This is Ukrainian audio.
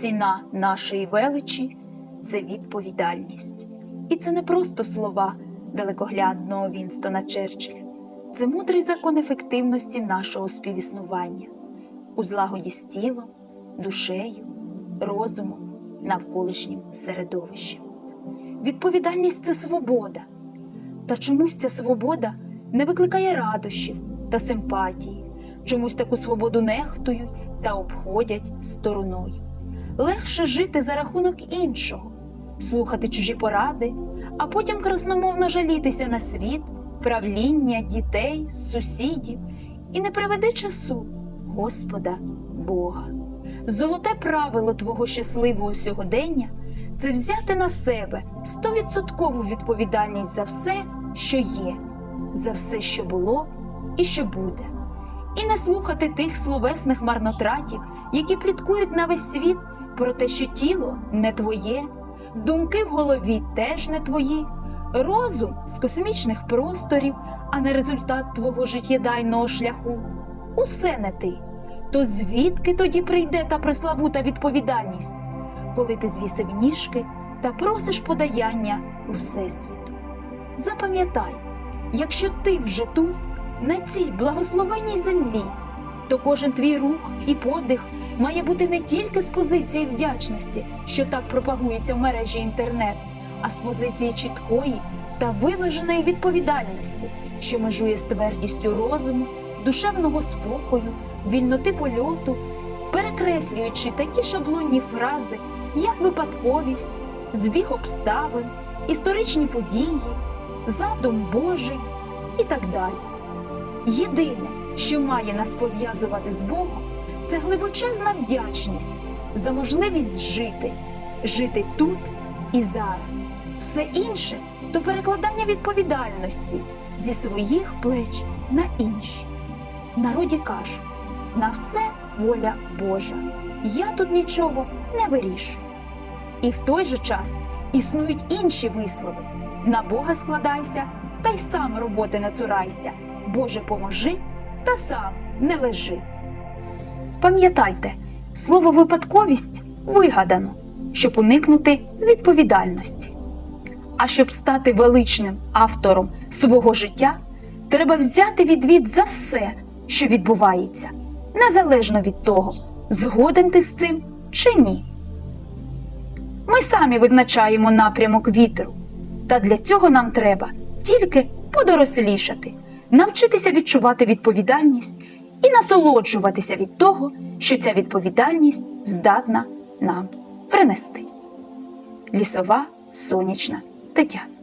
Ціна нашої величі це відповідальність. І це не просто слова далекоглядного Вінстона Черчилля. Це мудрий закон ефективності нашого співіснування у злагоді з тілом, душею, розумом, навколишнім середовищем. Відповідальність це свобода. Та чомусь ця свобода не викликає радощів та симпатії, чомусь таку свободу нехтують та обходять стороною. Легше жити за рахунок іншого, слухати чужі поради, а потім красномовно жалітися на світ, правління, дітей, сусідів і не приведи часу Господа Бога. Золоте правило твого щасливого сьогодення це взяти на себе стовідсоткову відповідальність за все, що є, за все, що було і що буде, і не слухати тих словесних марнотратів, які пліткують на весь світ про те, що тіло не твоє, думки в голові теж не твої, розум з космічних просторів, а не результат твого життєдайного шляху. Усе не ти. То звідки тоді прийде та преславута відповідальність, коли ти звісив ніжки та просиш подаяння у Всесвіту? Запам'ятай, якщо ти вже тут, на цій благословенній землі, то кожен твій рух і подих має бути не тільки з позиції вдячності, що так пропагується в мережі інтернет, а з позиції чіткої та виваженої відповідальності, що межує з твердістю розуму, душевного спокою, вільноти польоту, перекреслюючи такі шаблонні фрази, як випадковість, збіг обставин, історичні події, задум Божий і так далі. Єдине, що має нас пов'язувати з Богом, це глибочезна вдячність за можливість жити, жити тут і зараз. Все інше то перекладання відповідальності зі своїх плеч на інші. Народі кажуть, на все воля Божа. Я тут нічого не вирішую. І в той же час існують інші вислови: на Бога складайся, та й сам роботи не цурайся. Боже, поможи, та сам не лежи. Пам'ятайте, слово випадковість вигадано, щоб уникнути відповідальності. А щоб стати величним автором свого життя, треба взяти відвід за все, що відбувається, незалежно від того, згоден ти з цим чи ні. Ми самі визначаємо напрямок вітру, та для цього нам треба тільки подорослішати, навчитися відчувати відповідальність і насолоджуватися від того, що ця відповідальність здатна нам принести. Лісова сонячна Тетяна